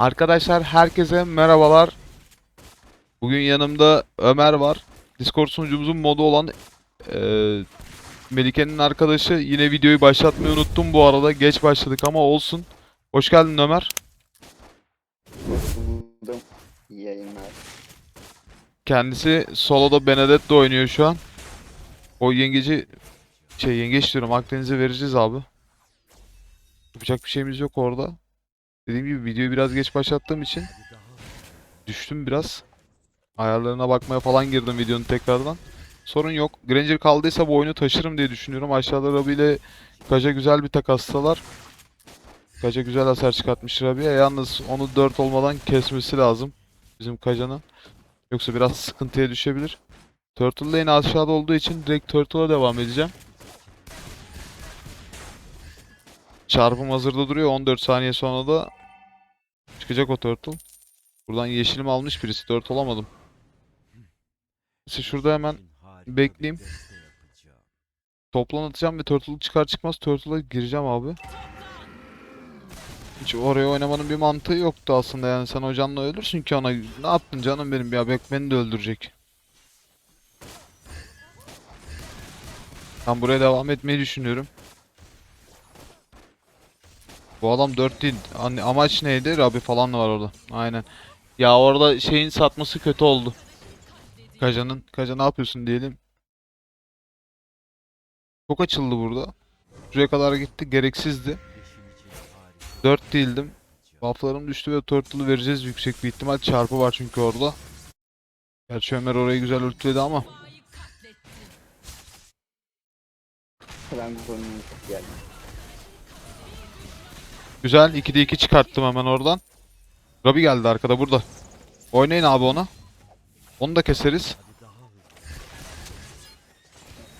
Arkadaşlar herkese merhabalar. Bugün yanımda Ömer var. Discord sunucumuzun modu olan eee, Melike'nin arkadaşı. Yine videoyu başlatmayı unuttum bu arada. Geç başladık ama olsun. Hoş geldin Ömer. Buldum. İyi yayınlar. Kendisi soloda Benedetto oynuyor şu an. O yengeci şey yengeç diyorum Akdeniz'e vereceğiz abi. Yapacak bir şeyimiz yok orada. Dediğim gibi videoyu biraz geç başlattığım için düştüm biraz. Ayarlarına bakmaya falan girdim videonun tekrardan. Sorun yok. Granger kaldıysa bu oyunu taşırım diye düşünüyorum. Aşağıda Rabi ile Kaja güzel bir takastalar. Kaja güzel hasar çıkartmış Rabi'ye. Yalnız onu 4 olmadan kesmesi lazım. Bizim Kaja'nın. Yoksa biraz sıkıntıya düşebilir. Turtle Lane aşağıda olduğu için direkt Turtle'a devam edeceğim. Çarpım hazırda duruyor. 14 saniye sonra da çıkacak o Turtle. Buradan yeşilimi almış birisi. 4 olamadım. İşte şurada hemen bekleyeyim. Toplan atacağım ve Turtle'ı çıkar çıkmaz Turtle'a gireceğim abi. Hiç oraya oynamanın bir mantığı yoktu aslında yani sen hocanla ölürsün ki ona. Ne yaptın canım benim ya bek beni de öldürecek. Ben buraya devam etmeyi düşünüyorum. Bu adam 4 değil. Hani amaç neydi? Rabi falan var orada. Aynen. Ya orada şeyin satması kötü oldu. Kaja'nın. Kaja ne yapıyorsun diyelim. Çok açıldı burada. Şuraya kadar gitti. Gereksizdi. 4 değildim. Bufflarım düştü ve Turtle'ı vereceğiz yüksek bir ihtimal. Çarpı var çünkü orada. Gerçi Ömer orayı güzel ultiledi ama. Frank konumuz geldi. Güzel. 2'de 2 çıkarttım hemen oradan. Rabi geldi arkada burada. Oynayın abi ona. Onu da keseriz.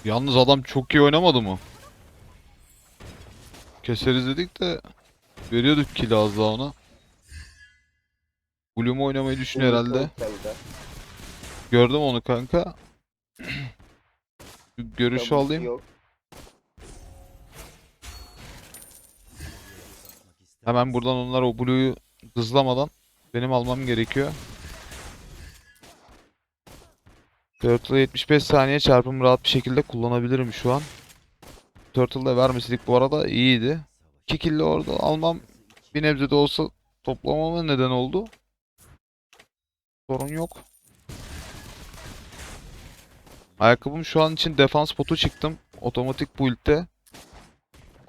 Yalnız adam çok iyi oynamadı mı? Keseriz dedik de veriyorduk kill az daha ona. Bloom oynamayı düşünüyor herhalde. Gördüm onu kanka. Görüşü alayım. Yok. Hemen buradan onlar o Blue'yu hızlamadan benim almam gerekiyor. Turtle'a 75 saniye çarpımı rahat bir şekilde kullanabilirim şu an. Turtle'da vermeseydik bu arada iyiydi. 2 kill'le orada almam bir nebze de olsa toplamama neden oldu. Sorun yok. Ayakkabım şu an için defans potu çıktım. Otomatik build'de.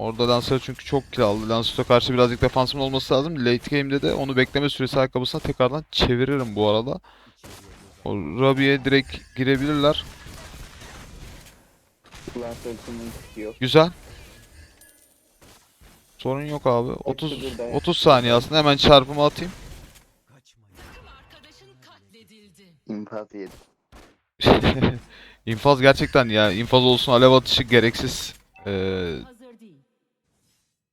Orada Lancer çünkü çok kill aldı. Lancer'a karşı birazcık defansımın olması lazım. Late game'de de onu bekleme süresi ayakkabısına tekrardan çeviririm bu arada. O Rabi'ye direkt girebilirler. Güzel. Sorun yok abi. 30 burada ya. 30 saniye aslında hemen çarpımı atayım. İnfaz yedim. İnfaz gerçekten ya. infaz olsun alev atışı gereksiz. Ee.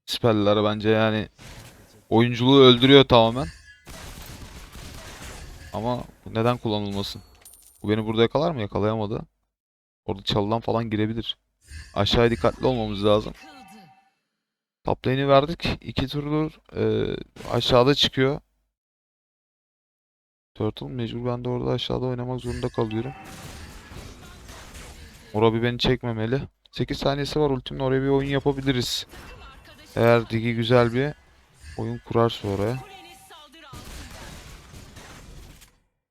Spell'ler bence yani oyunculuğu öldürüyor tamamen. Ama neden kullanılmasın? Bu beni burada yakalar mı? Yakalayamadı. Orada çalıdan falan girebilir. Aşağıya dikkatli olmamız lazım. Top verdik. İki turdur eee, aşağıda çıkıyor. Turtle mecbur ben de orada aşağıda oynamak zorunda kalıyorum. Orabi beni çekmemeli. 8 saniyesi var ultimle oraya bir oyun yapabiliriz. Eğer Digi güzel bir oyun kurarsa oraya.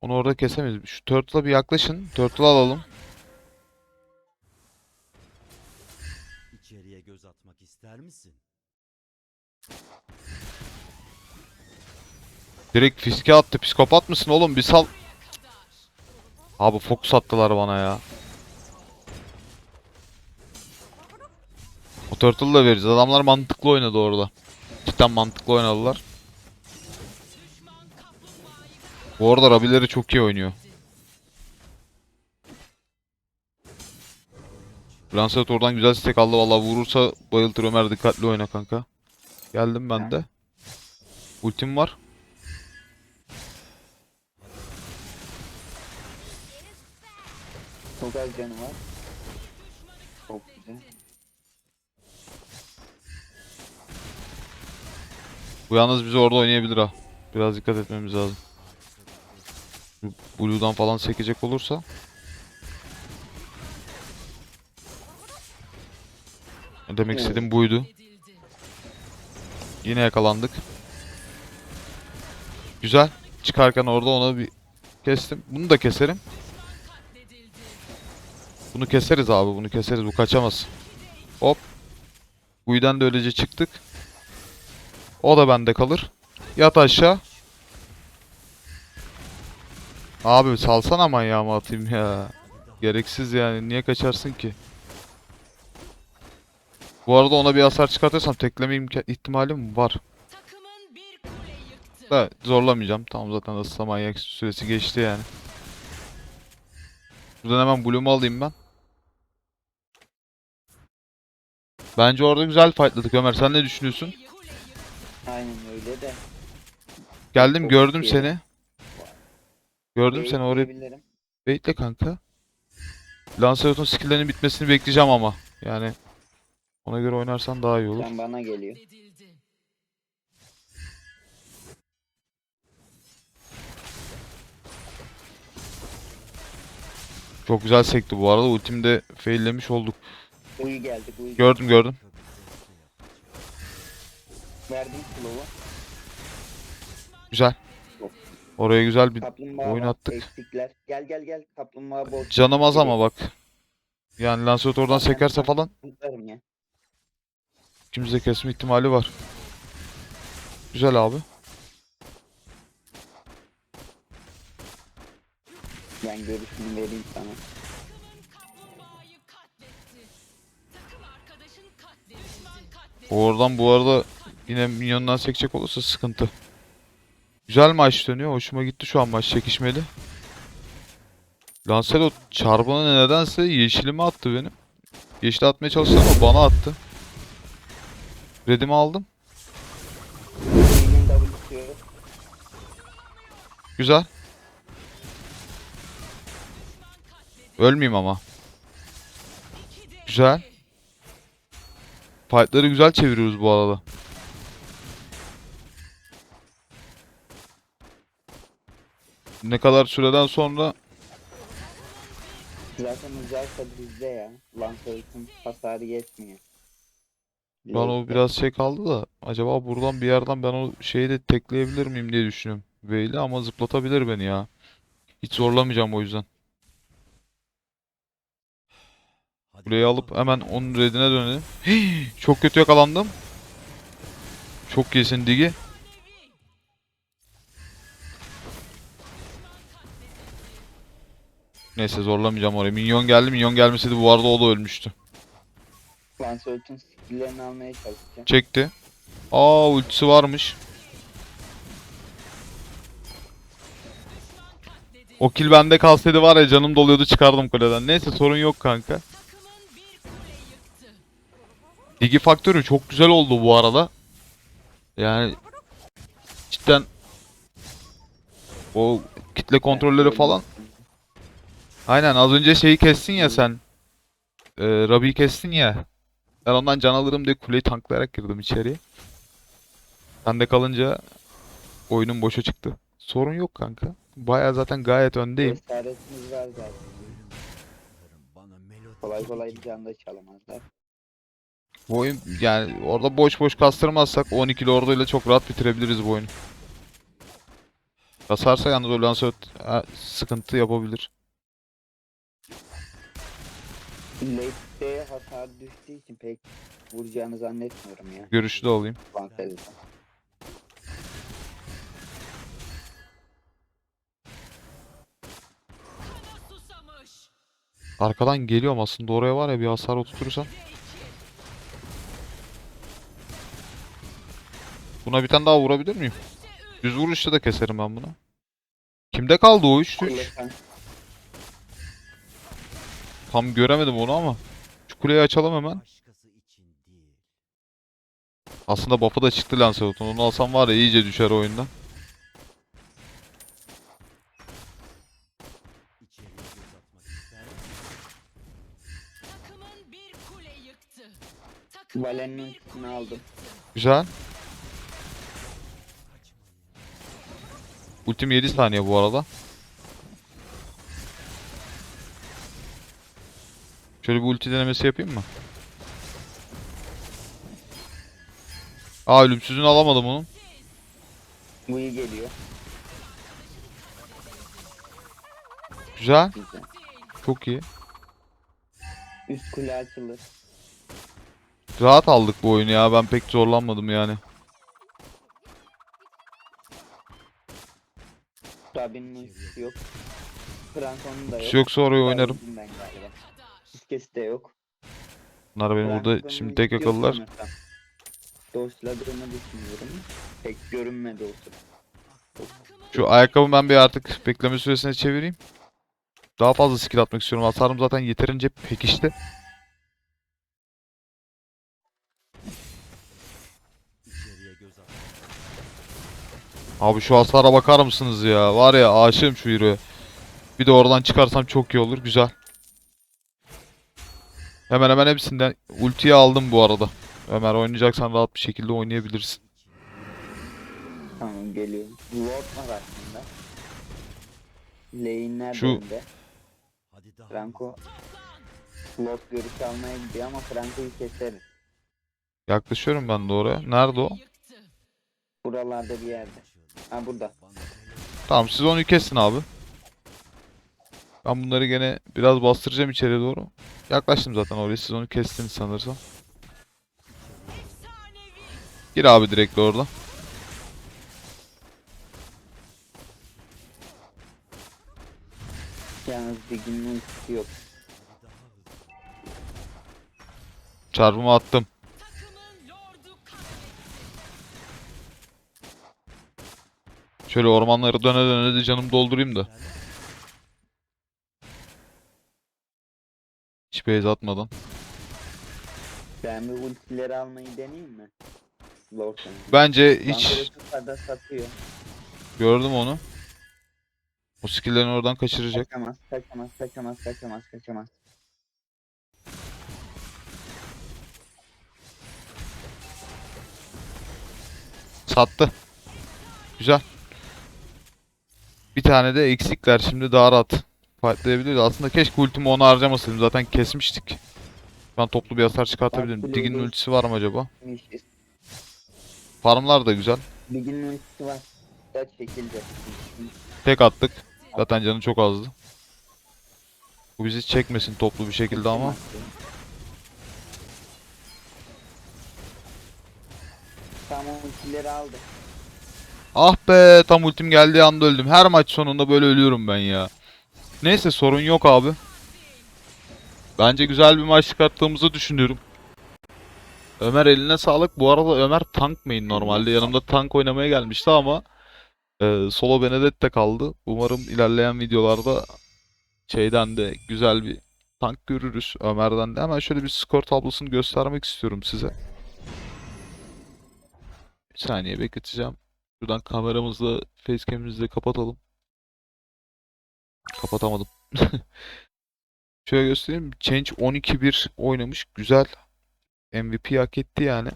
Onu orada kesemeyiz. Şu Turtle'a bir yaklaşın. Turtle'ı alalım. İçeriye göz atmak ister misin? Direkt fiske attı. Psikopat mısın oğlum? Bir sal. Abi fokus attılar bana ya. O Turtle'ı da veririz. Adamlar mantıklı oynadı orada. Cidden mantıklı oynadılar. Bu arada Rabileri çok iyi oynuyor. Lancelot oradan güzel stack aldı. Valla vurursa bayıltır Ömer dikkatli oyna kanka. Geldim ben de. Ultim var. Çok az canı var. Bu yalnız bizi orada oynayabilir ha. Biraz dikkat etmemiz lazım. Blue'dan falan sekecek olursa. Demek istediğim buydu. Yine yakalandık. Güzel. Çıkarken orada ona bir kestim. Bunu da keserim. Bunu keseriz abi. Bunu keseriz. Bu kaçamaz. Hop. Buydan da öylece çıktık. O da bende kalır. Yat aşağı. Abi salsana manyağımı atayım ya. Gereksiz yani. Niye kaçarsın ki? Bu arada ona bir hasar çıkartırsam tekleme ihtimalim var. Da zorlamayacağım. Tamam zaten ısıtma manyak süresi geçti yani. Buradan hemen Bloom'u alayım ben. Bence orada güzel fightladık Ömer. Sen ne düşünüyorsun? Aynen öyle de. Geldim Çok gördüm iyi. seni. Gördüm seni oraya. Bekleyebilirim. Bekle kanka. Lancelot'un skill'lerinin bitmesini bekleyeceğim ama. Yani ona göre oynarsan daha iyi olur. Sen bana geliyor. Çok güzel sekti bu arada. Ultimi de faillemiş olduk. Uyu geldi. Uyu geldi. Gördüm gördüm. Verdim slow'u. Güzel. Oraya güzel bir Kaplumbağa oyun var, attık. Eksikler. Gel gel gel. Kaplumbağa bol. canım az ama bak. Yani Lancelot oradan sekerse falan ya. de kesme ihtimali var. Güzel abi. Ben görüşümü vereyim sana. Oradan bu arada yine minyondan sekecek olursa sıkıntı. Güzel maç dönüyor. Hoşuma gitti şu an maç çekişmeli. Lancelot çarpını nedense yeşilime attı benim. Yeşil atmaya çalıştı ama bana attı. Redimi aldım. Güzel. Ölmeyeyim ama. Güzel. Fight'ları güzel çeviriyoruz bu arada. Ne kadar süreden sonra Zaten uzarsa bizde ya. Lancelot'un hasarı yetmiyor. Şu an o biraz şey kaldı da acaba buradan bir yerden ben o şeyi de tekleyebilir miyim diye düşünüyorum. Veyli ama zıplatabilir beni ya. Hiç zorlamayacağım o yüzden. Kuleyi alıp hemen onun redine dönelim. Hii, çok kötü yakalandım. Çok iyisin Digi. Neyse zorlamayacağım oraya. Minyon geldi. Minyon gelmeseydi bu arada o da ölmüştü. Lancelot'un skill'lerini almaya çalışacağım. Çekti. Aa ultisi varmış. O kill bende kalsaydı var ya canım doluyordu çıkardım kuleden. Neyse sorun yok kanka. Digi faktörü çok güzel oldu bu arada. Yani cidden o kitle kontrolleri falan. Aynen az önce şeyi kestin ya sen. Ee, Rabi'yi kestin ya. Ben ondan can alırım diye kuleyi tanklayarak girdim içeriye. Bende kalınca oyunun boşa çıktı. Sorun yok kanka. Baya zaten gayet öndeyim. Cesaretimiz var zaten. Kolay kolay geliyor. can da çalamazlar. Bu oyun yani orada boş boş kastırmazsak 12'li orduyla çok rahat bitirebiliriz bu oyunu. Kasarsa yalnız o ha, sıkıntı yapabilir. Late'de hasar düştüğü için pek vuracağını zannetmiyorum ya. Görüşü de alayım. Lancelot'un. Kana susamış. Arkadan geliyorum aslında oraya var ya bir hasar oturtursam. Buna bir tane daha vurabilir miyim? Düz vuruşta da keserim ben bunu. Kimde kaldı o 3 Kule 3? Tam göremedim onu ama. Şu kuleyi açalım hemen. Başkası için değil. Aslında buff'ı da çıktı Lancelot'un. Onu alsam var ya iyice düşer oyundan. İçeriye göz atmak ister misin? Takımın bir kule yıktı. Takımın Valen'in kule aldım. Güzel. Ultim 7 saniye bu arada. Şöyle bir ulti denemesi yapayım mı? Aa ölümsüzünü alamadım onun. Bu iyi geliyor. Güzel. Güzel. Çok iyi. Üst kule açılır. Rahat aldık bu oyunu ya. Ben pek zorlanmadım yani. Ultisi yok. Franco'nun da yok. şey yoksa oraya oynarım. Ben galiba. Fiskesi de yok. Bunlar beni burada Franco'nun şimdi tek yok yakaladılar. sanırsam. Doşladığını düşünüyorum. Pek görünmedi o sırada. Şu ayakkabımı ben bir artık bekleme süresine çevireyim. Daha fazla skill atmak istiyorum. Hasarım zaten yeterince pekişti. Abi şu hasara bakar mısınız ya? Var ya aşığım şu yürü. Bir de oradan çıkarsam çok iyi olur. Güzel. Hemen hemen hepsinden ultiyi aldım bu arada. Ömer oynayacaksan rahat bir şekilde oynayabilirsin. Tamam geliyor. Lord var aslında. Lane'ler Şu- de önde. Franco Lord görüş almaya gidiyor ama Franco'yu keseriz. Yaklaşıyorum ben de oraya. Nerede o? Buralarda bir yerde. Ha burada. Tamam siz onu kesin abi. Ben bunları gene biraz bastıracağım içeriye doğru. Yaklaştım zaten oraya. Siz onu kestiniz sanırsam. Gir abi direkt orada. Yalnız Dig'in ultisi yok. Çarpımı attım. Şöyle ormanları döne döne de canımı doldurayım da. Hiç base atmadan. Ben bir ultileri almayı deneyeyim mi? Lord'un. Bence hiç satıyor. gördüm onu. O skill'lerini oradan kaçıracak. Kaçamaz, kaçamaz, kaçamaz, kaçamaz, kaçamaz. Sattı. Güzel. Bir tane de eksikler şimdi daha rahat fightlayabiliriz. Aslında keşke ultimi onu harcamasaydım. Zaten kesmiştik. Ben toplu bir hasar çıkartabilirim. Bir- ultisi var mı acaba? Farmlar da güzel. Dig'in ultisi var. Da çekildi. Tek attık. Zaten canı çok azdı. Bu bizi çekmesin toplu bir şekilde ama. Tam ultileri aldı. Ah be tam ultim geldiği anda öldüm. Her maç sonunda böyle ölüyorum ben ya. Neyse sorun yok abi. Bence güzel bir maç çıkarttığımızı düşünüyorum. Ömer eline sağlık. Bu arada Ömer tank main normalde. Yanımda tank oynamaya gelmişti ama e, solo Benedetta kaldı. Umarım ilerleyen videolarda şeyden de güzel bir tank görürüz Ömer'den de. Hemen şöyle bir skor tablosunu göstermek istiyorum size. Bir saniye bekleteceğim. Şuradan kameramızla facecam'imizi kapatalım. Kapatamadım. Şöyle göstereyim. Change 12-1 oynamış. Güzel. MVP hak etti yani.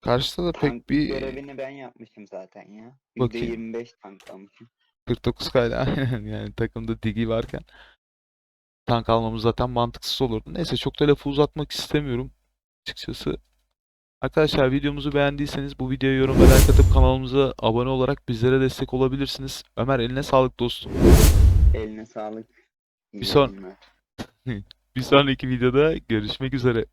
Karşıda da Tank pek bir görevini ben yapmışım zaten ya. Bakayım. %25 tanklamışım. 49 kayla aynen yani takımda Digi varken tank almamız zaten mantıksız olurdu. Neyse çok da lafı uzatmak istemiyorum açıkçası. Arkadaşlar videomuzu beğendiyseniz bu videoya yorum ve like atıp kanalımıza abone olarak bizlere destek olabilirsiniz. Ömer eline sağlık dostum. Eline sağlık. İyi Bir son-. Bir sonraki videoda görüşmek üzere.